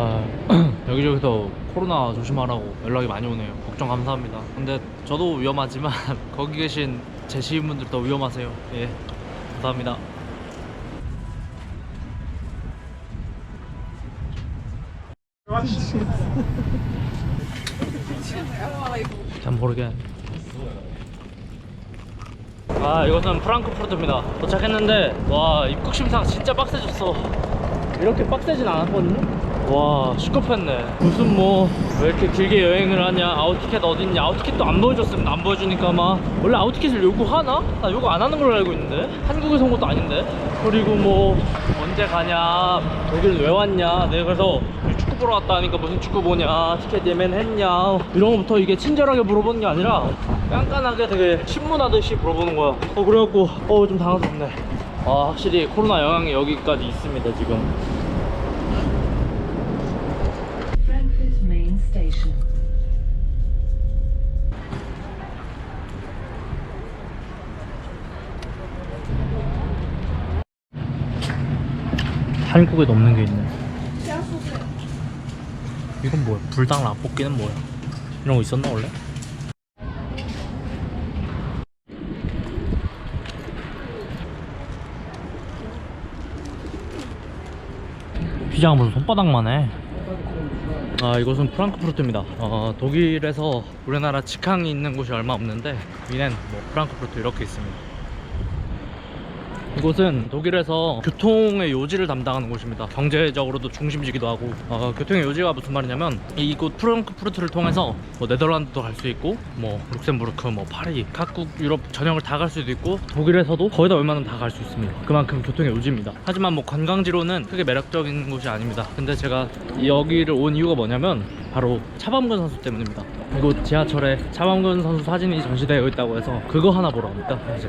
아, 여기저기서 코로나 조심하라고 연락이 많이 오네요. 걱정 감사합니다. 근데 저도 위험하지만 거기 계신 제 시민분들 더 위험하세요. 예, 감사합니다. 잘 모르게. 아 이것은 프랑크푸르트입니다. 도착했는데 와 입국 심사가 진짜 빡세졌어. 이렇게 빡세진 않았거든요. 와 시끄럽네. 무슨 뭐 왜 이렇게 길게 여행을 하냐? 아웃티켓 어딨냐? 아웃티켓도 안 보여줬으면 안 보여주니까 막 원래 아웃티켓을 요구하나? 나 요구 안 하는 걸로 알고 있는데 한국에서 온 것도 아닌데. 그리고 뭐 언제 가냐? 독일 왜 왔냐? 내가 그래서 축구 보러 왔다 하니까 무슨 축구 보냐? 티켓 예매했냐? 이런 거부터 이게 친절하게 물어보는 게 아니라 깐깐하게 되게 신문하듯이 물어보는 거야. 어 그래갖고 어 좀 당황스럽네. 아 확실히 코로나 영향이 여기까지 있습니다 지금. 한국에도 없는 게 있네. 이건 뭐야? 불닭 라볶이는 뭐야? 이런 거 있었나 원래? 피자가 무슨 손바닥만 해. 아 이곳은 프랑크푸르트입니다. 어, 독일에서 우리나라 직항이 있는 곳이 얼마 없는데 위넨 뭐 프랑크푸르트 이렇게 있습니다. 이곳은 독일에서 교통의 요지를 담당하는 곳입니다. 경제적으로도 중심지기도 하고 어, 교통의 요지가 무슨 말이냐면 이곳 프랑크푸르트를 통해서 뭐 네덜란드도 갈 수 있고 뭐 룩셈부르크, 뭐 파리 각국 유럽 전역을 다 갈 수도 있고 독일에서도 거의 다 웬만하면 다 갈 수 있습니다. 그만큼 교통의 요지입니다. 하지만 뭐 관광지로는 크게 매력적인 곳이 아닙니다. 근데 제가 여기를 온 이유가 뭐냐면 바로 차범근 선수 때문입니다. 이곳 지하철에 차범근 선수 사진이 전시되어 있다고 해서 그거 하나 보러 갑니다. 이제.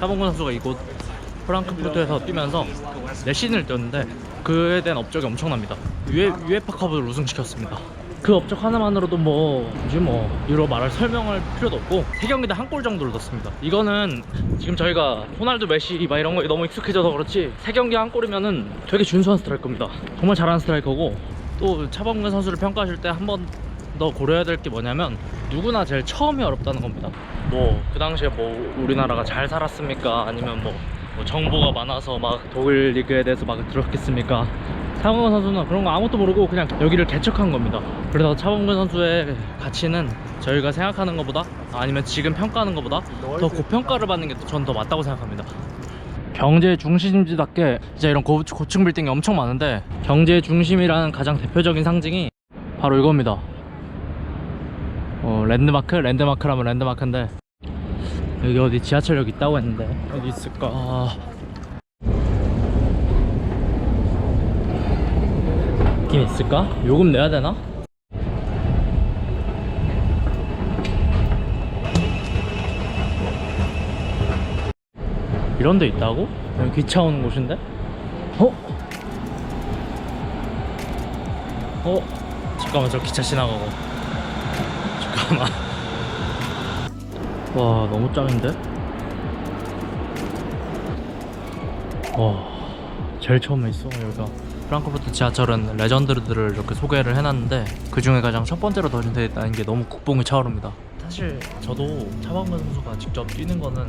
차범근 선수가 이곳 프랑크푸르트에서 뛰면서 내신을 뛰었는데 그에 대한 업적이 엄청납니다. 유에, 유에파컵을 우승시켰습니다. 그 업적 하나만으로도 뭐 굳이 뭐 유로 말할 설명할 필요도 없고 세 경기대 한골 정도를 넣었습니다. 이거는 지금 저희가 호날두, 메시 막 이런 거에 너무 익숙해져서 그렇지 세 경기 한 골이면은 되게 준수한 스트라이커입니다. 정말 잘하는 스트라이커고 또 차범근 선수를 평가하실 때 한번 더 고려해야 될 게 뭐냐면 누구나 제일 처음이 어렵다는 겁니다. 뭐 그 당시에 뭐 우리나라가 잘 살았습니까? 아니면 뭐, 뭐 정보가 많아서 막 독일 리그에 대해서 막 들었겠습니까? 차범근 선수는 그런 거 아무것도 모르고 그냥 여기를 개척한 겁니다. 그래서 차범근 선수의 가치는 저희가 생각하는 것보다 아니면 지금 평가하는 것보다 더 고평가를 받는 게 전 더 맞다고 생각합니다. 경제 중심지답게 진짜 이런 고, 고층 빌딩이 엄청 많은데 경제 중심이라는 가장 대표적인 상징이 바로 이겁니다. 어, 랜드마크? 랜드마크라면 랜드마크인데 여기 어디 지하철역 있다고 했는데 어디 있을까? 있긴 있을까? 요금 내야 되나? 이런 데 있다고? 여기 기차 오는 곳인데? 어? 어? 잠깐만 저 기차 지나가고 잠깐만. 와 너무 짱인데? 와 제일 처음에 있어 여기가. 프랑크푸르트 지하철은 레전드들을 이렇게 소개를 해놨는데 그 중에 가장 첫 번째로 더진되어 있다는 게 너무 국뽕이 차오릅니다. 사실 저도 차범근 선수가 직접 뛰는 거는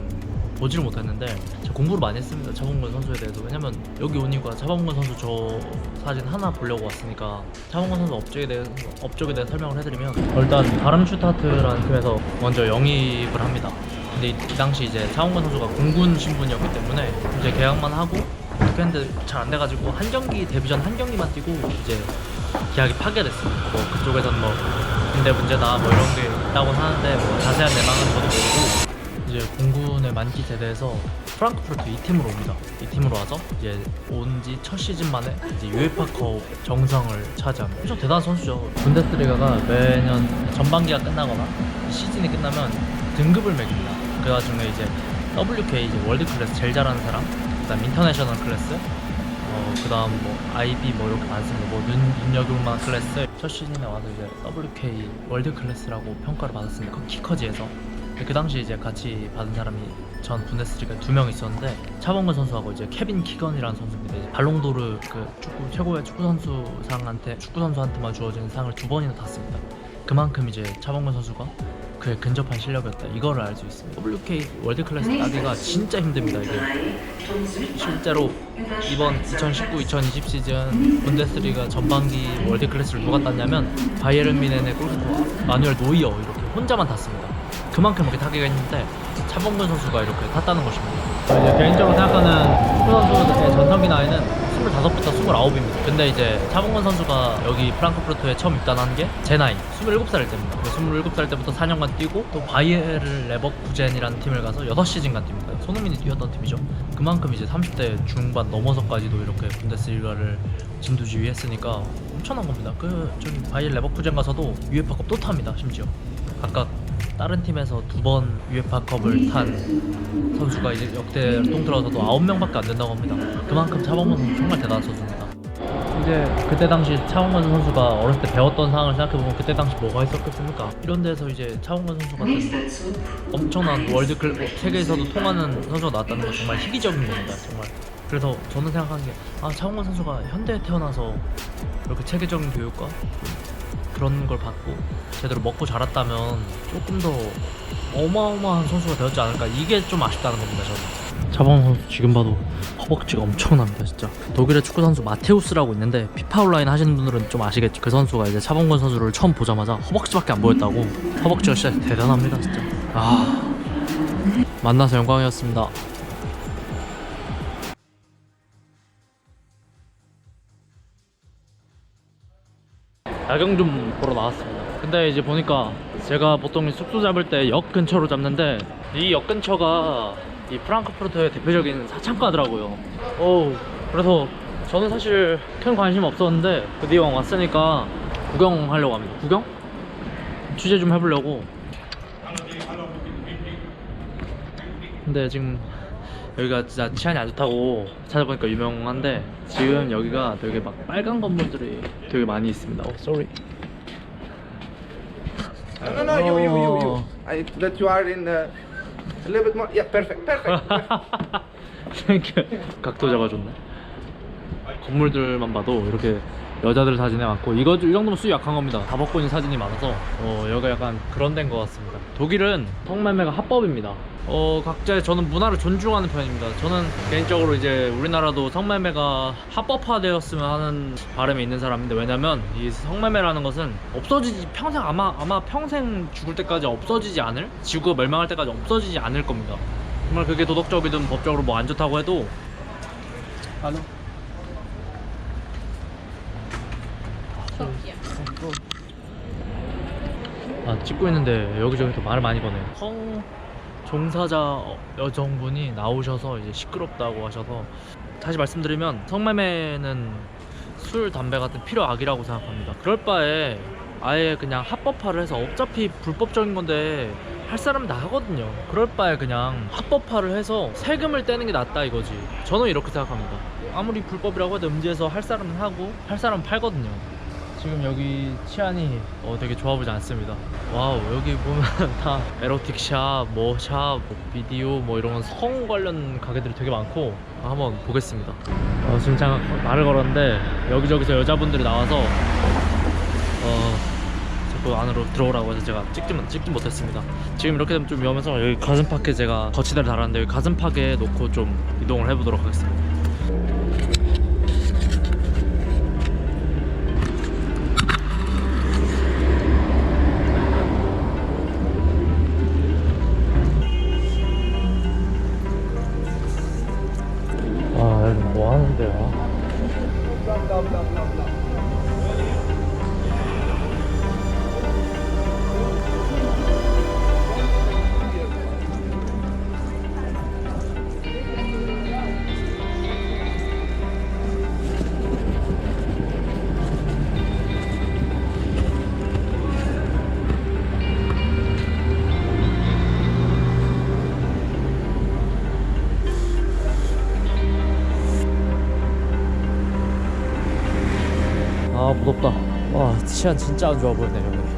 보지를 못했는데 제가 공부를 많이 했습니다. 차범근 선수에 대해서. 왜냐면 여기 온 이유가 차범근 선수 저 사진 하나 보려고 왔으니까 차범근 선수 업적에 대해서 업적에 대해 설명을 해드리면 일단 바람슈타트라는 팀에서 먼저 영입을 합니다. 근데 이, 이 당시 이제 차범근 선수가 공군 신분이었기 때문에 이제 계약만 하고 어떻게 했는데 잘 안 돼가지고 한 경기 데뷔전 한 경기만 뛰고 이제 계약이 파기됐습니다. 뭐 그쪽에선 뭐 군대 문제다 뭐 이런 게 있다고 하는데 뭐 자세한 내막은 저도 모르고 이제 공군의 만기 제대에서 프랑크푸르트 이 팀으로 옵니다. 이 팀으로 와서 이제 온 지 첫 시즌 만에 이제 유에파컵 정상을 차지합니다. 엄청 대단한 선수죠. 분데스리가가 매년 전반기가 끝나거나 시즌이 끝나면 등급을 매깁니다. 그 와중에 이제 WK 이제 월드 클래스 제일 잘하는 사람, 그다음 인터내셔널 클래스, 어, 그다음 뭐 IB 뭐 이렇게 많습니다. 뭐 눈, 눈여겨볼만한 클래스 첫 시즌에 와서 이제 WK 월드 클래스라고 평가를 받았습니다. 그 키커지에서 그 당시 이제 같이 받은 사람이 전 분데스리가 두 명 있었는데 차범근 선수하고 이제 케빈 키건이라는 선수입니다. 이제 발롱도르 그 축구 최고의 축구 선수 상한테 축구 선수한테만 주어지는 상을 두 번이나 탔습니다. 그만큼 이제 차범근 선수가 그의 근접한 실력이었다. 이거를 알수 있습니다. WK 월드 클래스 따기가 진짜 힘듭니다. 이게 실제로 이번 2019-2020 시즌 분데스리가 전반기 월드 클래스를 누가 땄냐면 바이에른 미넨의 골키퍼 마누엘 노이어 이렇게 혼자만 탔습니다. 그만큼 이렇게 타기가 있는데 차범근 선수가 이렇게 탔다는 것입니다. 이제 개인적으로 생각하는 축구 선수의 전성기 나이는 25부터 29입니다. 근데 이제 차범근 선수가 여기 프랑크푸르트에 처음 입단한 게 제 나이 27살일 때입니다. 27살 때부터 4년간 뛰고 또 바이에르 레버쿠젠이라는 팀을 가서 6시즌간 뜁니다. 손흥민이 뛰었던 팀이죠. 그만큼 이제 30대 중반 넘어서까지도 이렇게 분데스리가를 진두지휘했으니까 엄청난 겁니다. 그 저기 바이에르 레버쿠젠 가서도 UEFA컵 또 탑니다. 심지어 각각 다른 팀에서 두번 UEFA컵을 탄 선수가 이제 역대 통틀어서도 9명밖에 안 된다고 합니다. 그만큼 차범근 선수 정말 대단한 선수입니다. 이제 그때 당시 차범근 선수가 어렸을 때 배웠던 상황을 생각해보면 그때 당시 뭐가 있었겠습니까? 이런 데서 이제 차범근 선수 같은 엄청난 월드 클 세계에서도 통하는 선수가 나왔다는 건 정말 희귀적인 겁니다. 정말. 그래서 저는 생각하는 게 아 차범근 선수가 현대에 태어나서 이렇게 체계적인 교육과 그런 걸 받고 제대로 먹고 자랐다면 조금 더 어마어마한 선수가 되었지 않을까. 이게 좀 아쉽다는 겁니다 저는. 차범 선수 지금 봐도 허벅지가 엄청납니다 진짜. 독일의 축구 선수 마테우스라고 있는데 피파 온라인 하시는 분들은 좀 아시겠죠. 그 선수가 이제 차범근 선수를 처음 보자마자 허벅지밖에 안 보였다고. 허벅지가 진짜 대단합니다 진짜. 아. 만나서 영광이었습니다 야경 좀 보러 나왔습니다. 근데 이제 보니까 제가 보통 숙소 잡을 때 역 근처로 잡는데 이 역 근처가 이 프랑크푸르트의 대표적인 사창가더라고요. 오, 그래서 저는 사실 큰 관심 없었는데 드디어 왔으니까 구경하려고 합니다. 구경? 취재 좀 해보려고. 근데 지금 여기가 진짜 치안이 안 좋다고 찾아보니까 유명한데 지금 여기가 되게 막 빨간 건물들이 되게 많이 있습니다. 어, sorry. No, no, no, you, you, you, you. Oh. I, that you are in uh, a little bit more. Yeah, perfect, perfect. perfect. 각도 잡아줬네. 건물들만 봐도 이렇게 여자들 사진이 많고 이거 이 정도면 수위 약한 겁니다. 다 벗고 있는 사진이 많아서 어, 여기가 약간 그런 데인 것 같습니다. 독일은 성매매가 합법입니다. 어, 각자의 저는 문화를 존중하는 편입니다. 저는 개인적으로 이제 우리나라도 성매매가 합법화되었으면 하는 바람이 있는 사람인데 왜냐면 이 성매매라는 것은 없어지지 평생 아마 아마 평생 죽을 때까지 없어지지 않을 지구가 멸망할 때까지 없어지지 않을 겁니다. 정말 그게 도덕적이든 법적으로 뭐 안 좋다고 해도 아 찍고 있는데 여기저기 또 말을 많이 거네요. 성 종사자 여성분이 나오셔서 이제 시끄럽다고 하셔서 다시 말씀드리면 성매매는 술, 담배 같은 필요악이라고 생각합니다. 그럴 바에 아예 그냥 합법화를 해서 어차피 불법적인 건데 할 사람은 다 하거든요. 그럴 바에 그냥 합법화를 해서 세금을 떼는 게 낫다 이거지. 저는 이렇게 생각합니다. 아무리 불법이라고 해도 음지에서 할 사람은 하고 할 사람은 팔거든요. 지금 여기 치안이 어, 되게 좋아 보지 않습니다. 와우 여기 보면 다 에로틱샵, 뭐샵, 뭐 비디오 뭐 이런 성 관련 가게들이 되게 많고 한번 보겠습니다. 어, 지금 잠깐 말을 걸었는데 여기저기서 여자분들이 나와서 어, 자꾸 안으로 들어오라고 해서 제가 찍지, 못- 찍지 못했습니다. 지금 이렇게 되면 좀 위험해서 여기 가슴팍에 제가 거치대를 달았는데 여기 가슴팍에 놓고 좀 이동을 해보도록 하겠습니다. 뭐 무섭다. 와 치안 진짜 안 좋아 보이네 여기.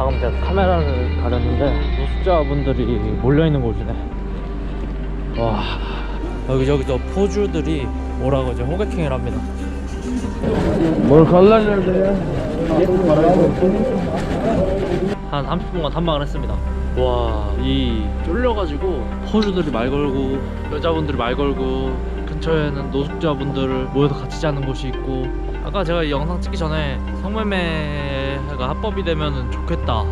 방금 제가 카메라를 가렸는데 노숙자분들이 몰려있는 곳이네. 와 여기저기서 포주들이 오라고 이제 호객행위를 합니다. 뭘 걸러내야 한 30분간 탐방을 했습니다. 와 이 쫄려가지고 포주들이 말 걸고 여자분들이 말 걸고 근처에는 노숙자분들 모여서 같이 자는 곳이 있고 아까 제가 이 영상 찍기 전에 성매매가 합법이 되면 좋겠다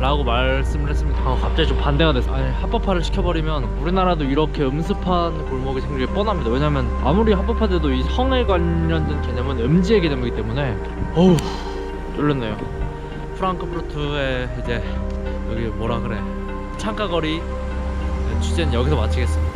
라고 말씀을 했습니다. 아, 갑자기 좀 반대가 됐어요 아니 합법화를 시켜버리면 우리나라도 이렇게 음습한 골목이 생기기 뻔합니다. 왜냐면 아무리 합법화돼도 이 성에 관련된 개념은 음지의 개념이기 때문에. 어우 쫄렸네요. 프랑크푸르트의 이제 여기 뭐라 그래? 창가거리 취재는 여기서 마치겠습니다